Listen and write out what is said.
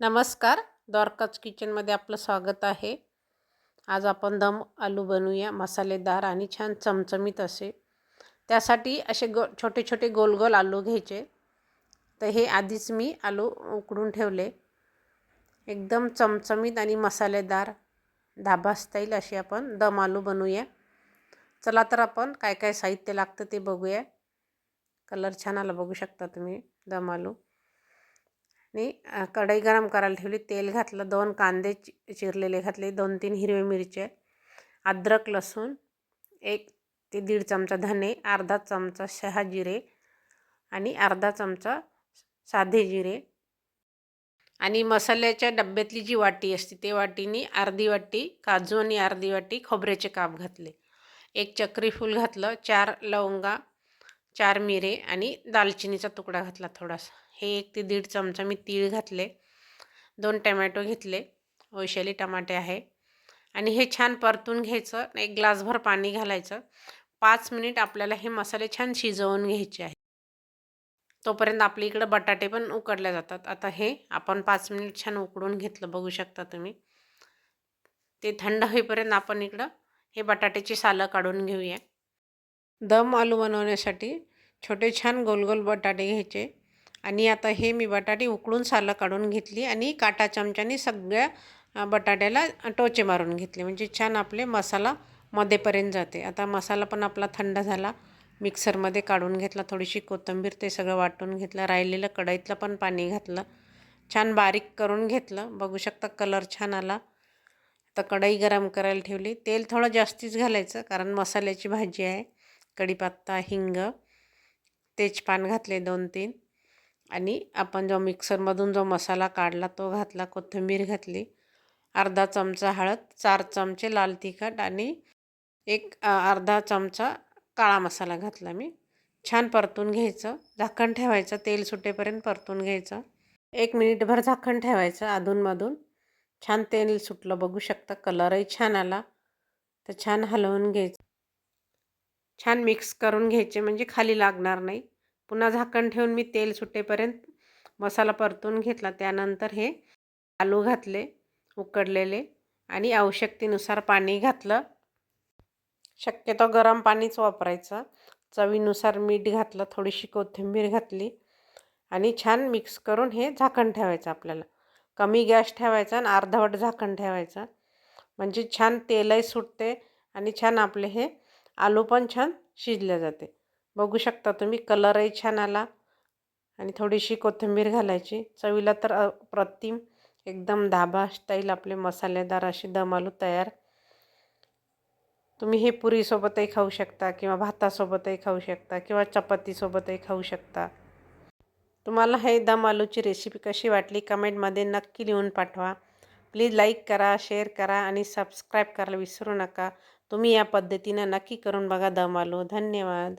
नमस्कार. द्वारकाच किचनमध्ये आपलं स्वागत आहे. आज आपण दम आलू बनवूया मसालेदार आणि छान चमचमीत असे. त्यासाठी असे गो छोटे छोटे गोल गोल आलू घ्यायचे. तर हे आधीच मी आलू उकडून ठेवले. एकदम चमचमीत आणि मसालेदार धाबा स्टाईल असे आपण दम आलू बनवूया. चला तर आपण काय काय साहित्य लागतं ते बघूया. कलर छान आला बघू शकता तुम्ही दम आलू. आणि कढई गरम करायला ठेवली. तेल घातलं दोन कांदे चि चिरलेले घातले दोन तीन हिरवे मिरचे अद्रक लसूण एक ते दीड चमचा धने अर्धा चमचा शहा जिरे आणि अर्धा चमचा साधे जिरे. आणि मसाल्याच्या डब्यातली जी वाटी असते ते वाटीनी अर्धी वाटी काजू आणि अर्धी वाटी खोबऱ्याचे काप घातले. एक चक्री फूल घातलं चार लवंगा चार मिरे आणि दालचिनीचा तुकडा घातला थोडासा. हे एक ते दीड चमचा मी तीळ घातले. दोन टमॅटो घेतले. वैशाली टमाटे आहे. आणि हे छान परतून घ्यायचं एक ग्लासभर पाणी घालायचं. पाच मिनिट आपल्याला हे मसाले छान शिजवून घ्यायचे आहे तोपर्यंत आपल्या इकडं बटाटे पण उकडले जातात. आता हे आपण पाच मिनिट छान उकडून घेतलं. बघू शकता तुम्ही. ते थंड होईपर्यंत आपण इकडं हे बटाट्याची सालं काढून घेऊया. दम आलू बनवण्यासाठी छोटे छान गोल गोल बटाटे घ्यायचे. आणि आता हे मी बटाटे उकळून सालं काढून घेतली आणि काटा चमच्याने सगळ्या बटाट्याला टोचे मारून घेतले. म्हणजे छान आपले मसाला मध्येपर्यंत जाते. आता मसाला पण आपला थंड झाला. मिक्सरमध्ये काढून घेतला थोडीशी कोथिंबीर ते सगळं वाटून घेतलं राहिलेलं कढईतलं पण पाणी घातलं. छान बारीक करून घेतलं. बघू शकता कलर छान आला. आता कढई गरम करायला ठेवली. तेल थोडं जास्तीच घालायचं कारण मसाल्याची भाजी आहे. कढीपत्ता हिंग तेजपान घातले दोन तीन आणि आपण जो मिक्सरमधून जो मसाला काढला तो घातला कोथिंबीर घातली अर्धा चमचा हळद चार चमचे लाल तिखट आणि एक अर्धा चमचा काळा मसाला घातला मी. छान परतून घ्यायचं. झाकण ठेवायचं. तेल सुटेपर्यंत परतून घ्यायचं. एक मिनिटभर झाकण ठेवायचं अधूनमधून. छान तेल सुटलं. बघू शकता कलरही छान आला. तर छान हलवून घ्यायचं. छान मिक्स करून घ्यायचे म्हणजे खाली लागणार नाही. पुन्हा झाकण ठेवून मी तेल सुटेपर्यंत मसाला परतून घेतला. त्यानंतर हे आलू घातले उकडलेले आणि आवश्यकतेनुसार पाणी घातलं. शक्यतो गरम पाणीच वापरायचं. चवीनुसार मीठ घातलं थोडीशी कोथिंबीर घातली आणि छान मिक्स करून हे झाकण ठेवायचं आपल्याला. कमी गॅस ठेवायचा आणि अर्धवट झाकण ठेवायचं. म्हणजे छान तेलही सुटते आणि छान आपले हे आलू पण छान शिजले जाते. बघू शकता तुम्ही कलरही छान आला. आणि थोडीशी कोथिंबीर घालायची. चवीला तर अप्रतिम. एकदम धाबा स्टाईल आपले मसालेदार असे दम आलू तयार. तुम्ही हे पुरीसोबतही खाऊ शकता किंवा भातासोबतही खाऊ शकता किंवा चपातीसोबतही खाऊ शकता. तुम्हाला हे दम आलूची रेसिपी कशी वाटली कमेंटमध्ये नक्की लिहून पाठवा. प्लीज लाईक करा शेअर करा आणि सबस्क्राईब करायला विसरू नका. तुम्ही या पद्धतीनं नक्की करून बघा दम आलू धन्यवाद.